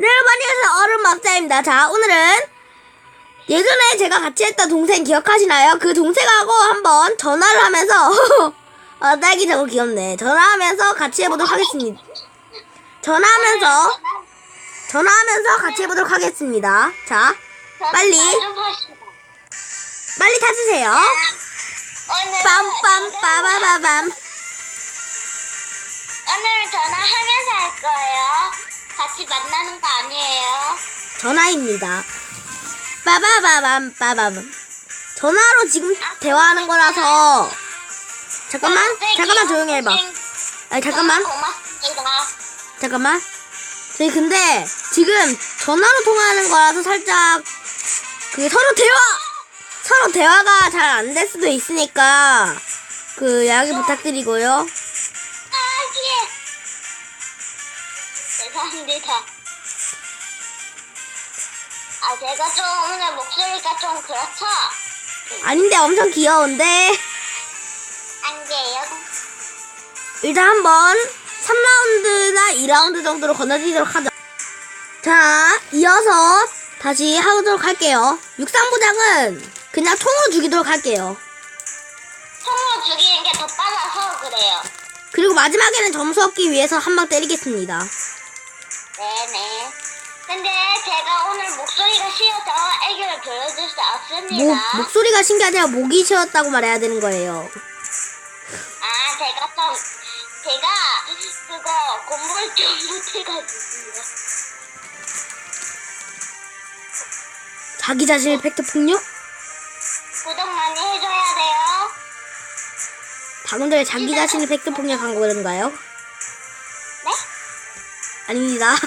네, 안녕하세요. 얼음 막자입니다. 자, 오늘은 예전에 제가 같이 했던 동생 기억하시나요? 그 동생하고 한번 전화를 하면서 아, 딸기 저거 귀엽네. 전화하면서 같이 해보도록 하겠습니다. 전화하면서 전화하면서 같이 해보도록 하겠습니다. 자, 빨리. 빨리 타주세요. 빰빰 빠바바밤. 오늘 전화하면서 할 거예요. 같이 만나는 거 아니에요. 전화입니다. 빠바바밤 빠바밤. 전화로 지금 대화하는 거라서 잠깐만 잠깐만 조용히 해봐. 아니 잠깐만. 잠깐만. 저희 근데 지금 전화로 통화하는 거라서 살짝 그 서로 대화 서로 대화가 잘 안 될 수도 있으니까 그 양해 부탁드리고요. 죄송합니다. 아 제가 좀 오늘 목소리가 좀 그렇죠? 아닌데 엄청 귀여운데 안 돼요. 일단 한번 3라운드나 2라운드 정도로 건너뛰도록 하죠. 자, 이어서 다시 하도록 할게요. 육상부장은 그냥 총으로 죽이도록 할게요. 총으로 죽이는 게 더 빨라서 그래요. 그리고 마지막에는 점수 얻기 위해서 한 방 때리겠습니다. 네네. 근데 제가 오늘 목소리가 쉬어서 애교를 보여줄 수 없습니다. 목, 목소리가 신기하지 않아 목이 쉬었다고 말해야 되는 거예요. 아, 제가 좀, 제가 그거 공부를 좀 못해가지고요. 자기 자신의 팩트 폭력? 구독 많이 해줘야 돼요. 방금 전에 자기 자신의 팩트 폭력한 거인가요? 네? 아닙니다. 헛!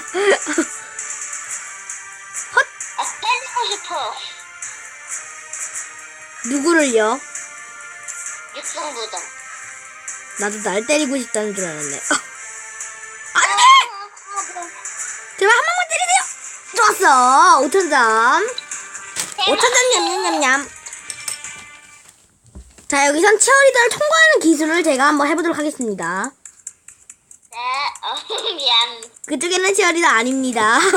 아, 때리고 싶어. 누구를요? 육성부정. 나도 날 때리고 싶다는 줄 알았네. 어. 안 돼! 아, 제발 한 번만 때리세요! 좋았어! 5천점. 5천점 냠냠냠냠. 자, 여기선 치어리더를 통과하는 기술을 제가 한번 해보도록 하겠습니다. 네, 어, 미안. 그쪽에는 치어리더 아닙니다.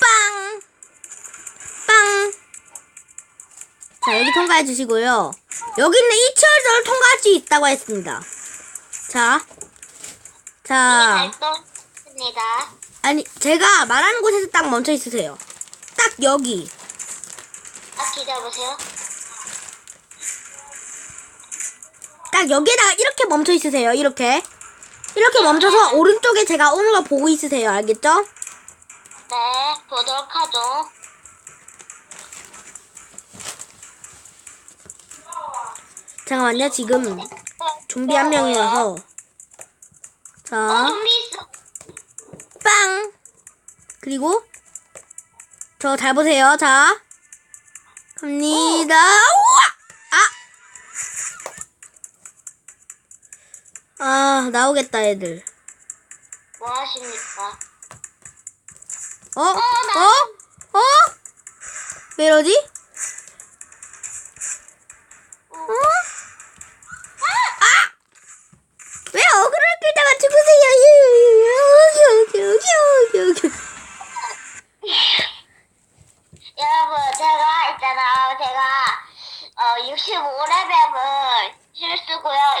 빵! 빵! 자, 여기 통과해 주시고요. 여기는 이 치어리더를 통과할 수 있다고 했습니다. 자. 자. 발동입니다. 아니, 제가 말하는 곳에서 딱 멈춰 있으세요. 딱 여기. 아, 기다려보세요. 딱 여기에다가 이렇게 멈춰 있으세요. 이렇게. 이렇게 멈춰서 오른쪽에 제가 오는 거 보고 있으세요. 알겠죠? 네, 보도록 하죠. 잠깐만요. 지금 좀비 한 명이 와서. 어, 자, 있어. 빵! 그리고, 저 잘 보세요. 자, 갑니다. 우 아! 아, 나오겠다, 애들. 뭐 하십니까? 어? 나- 어? 어? 왜 이러지? 어? 아! 왜 어그로를 끌다가 죽으세요? 여기, 여기, 여기, 여기, 여기. 여러분, 제가 있잖아, 제가 어 65레벨을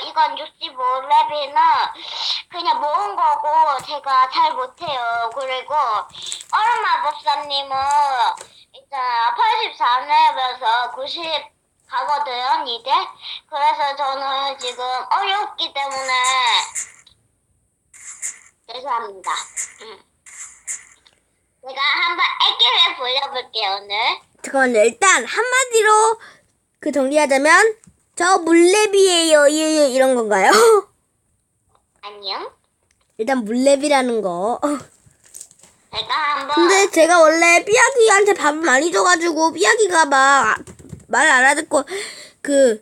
이건 65레벨은 그냥 모은 거고 제가 잘 못해요. 그리고 얼음 마법사님은 있잖아 84레벨에서 90 가거든요, 이제. 그래서 저는 지금 어렵기 때문에 죄송합니다. 음. 제가 한번 애기를 보여볼게요, 오늘. 잠깐만요. 일단 한마디로 그 정리하자면 저 물레비예요. 이- 이- 이런 건가요? 안녕. 일단 물레비라는 거. 제가 한번 근데 제가 원래 삐약이한테 밥을 많이 줘가지고 삐약이가 막 말 안 알아듣고 그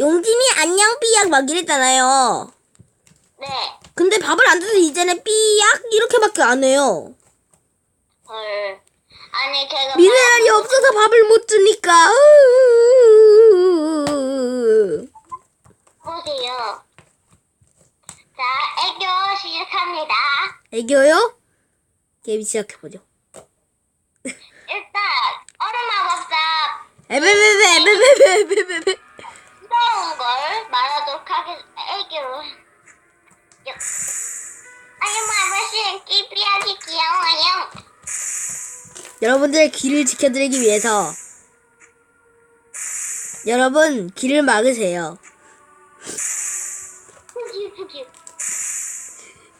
용진이 안녕 삐약 막 이랬잖아요. 네. 근데 밥을 안 줘서 이제는 삐약 이렇게밖에 안 해요. 헐. 아니 제가 미네랄이 없어서 밥을 못 주니까. 보세요. 자, 애교 시작합니다. 애교요? 게임 시작해보죠. 일단 얼음 마법사 에베베베 에베베베 에베베베 무서운 걸 말하도록 하겠습니다. 애교로. 아니 마법사는 끼삐하기 귀여워요. 여러분들의 길을 지켜드리기 위해서 여러분 길을 막으세요.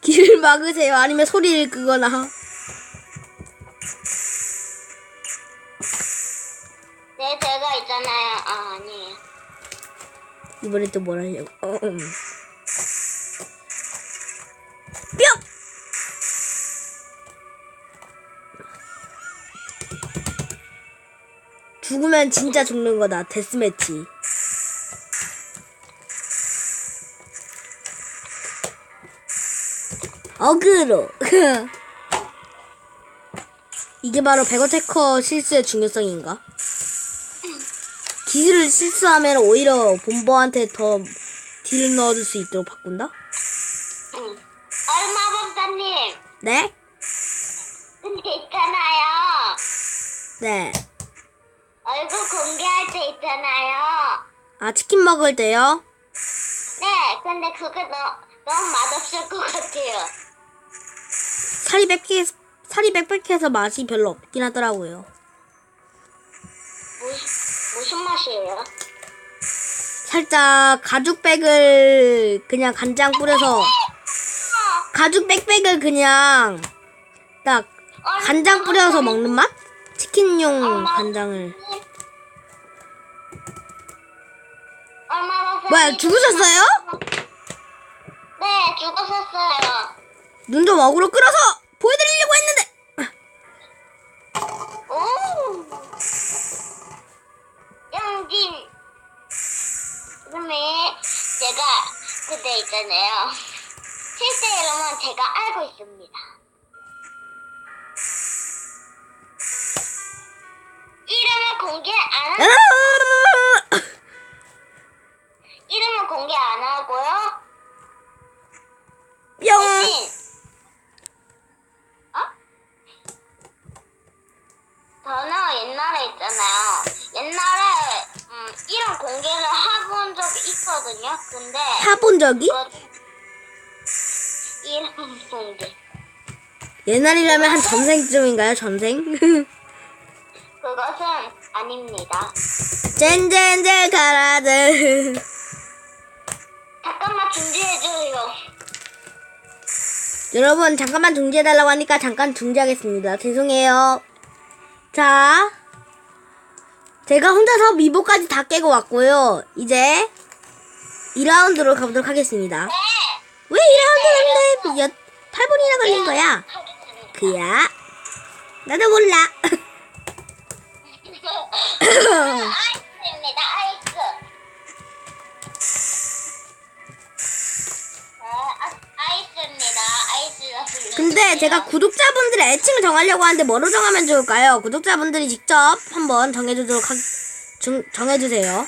길을 막으세요. 아니면 소리를 끄거나. 네 제가 있잖아요. 아 아니에요. 이번엔 또뭘 하려고. 어, 음. 죽으면 진짜 죽는 거다. 데스매치. 어그로. 이게 바로 백어테커 실수의 중요성인가? 기술을 실수하면 오히려 본보한테 더 딜을 넣어줄 수 있도록 바꾼다? 응. 마법사님. 네? 근데 있잖아요. 네. 얼굴 공개할 때 있잖아요. 아, 치킨 먹을 때요? 네, 근데 그게 너, 너무 맛없을 것 같아요. 살이 빽빽, 살이 빽빽해서 맛이 별로 없긴 하더라고요. 무슨, 무슨 맛이에요? 살짝 가죽백을 그냥 간장 뿌려서, 가죽 빽빽을 그냥 딱 간장 뿌려서 먹는 맛? 치킨용 간장을. 뭐야, 죽으셨어요? 네, 죽으셨어요. 눈 좀 어그로 끌어서 보여드리려고 했는데! 오! 영진! 그러면 제가 그때 있잖아요. 실제 이름은 제가 알고 있습니다. 이름을 공개 안 하, 이 있거든요. 근데 타본 적이? 그것 이름 옛날이라면 한 전생쯤인가요, 전생? 그것은 아닙니다. 젠젠젠 가라들. 잠깐만 중지해줘요. 여러분, 잠깐만 중지해달라고 하니까 잠깐 중지하겠습니다. 죄송해요. 자. 제가 혼자서 미보까지 다 깨고 왔고요. 이제 2라운드로 가보도록 하겠습니다. 네. 왜 2라운드 하는데 8분이나 걸린 거야? 그야. 나도 몰라. 아이스입니다. 아이스. 아, 아이스입니다. 아이스. 근데 제가 구독자분들의 애칭을 정하려고 하는데 뭐로 정하면 좋을까요? 구독자분들이 직접 한번 정해주도록 하, 중, 정해주세요.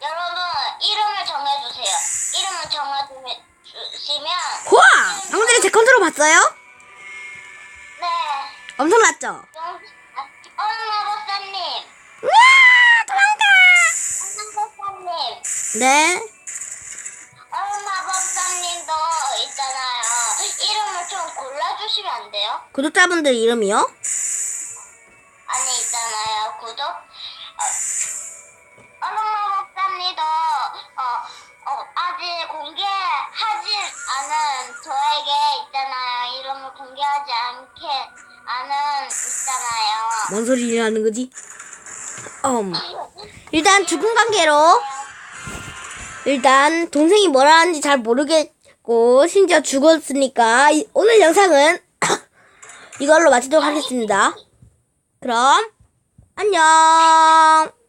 네. 이름을 정해주시면 우와! 전에 제 컨트롤 봤어요? 네. 엄청났죠? 영- 아, 얼마버사님, 우와! 도망가! 얼마버사님, 네. 얼마버사님도 있잖아요. 이름을 좀 골라주시면 안 돼요? 구독자분들 이름이요? 아니 있잖아요. 구독. 어, 얼마 버사님도 어, 어, 아직 공개하지 않은 저에게 있잖아요. 이름을 공개하지 않게 않은 있잖아요. 뭔 소리를 하는 거지? 음. 일단 죽은 관계로 일단 동생이 뭐라 하는지 잘 모르게 고 심지어 죽었으니까 이- 오늘 영상은 이걸로 마치도록 하겠습니다. 그럼 안녕.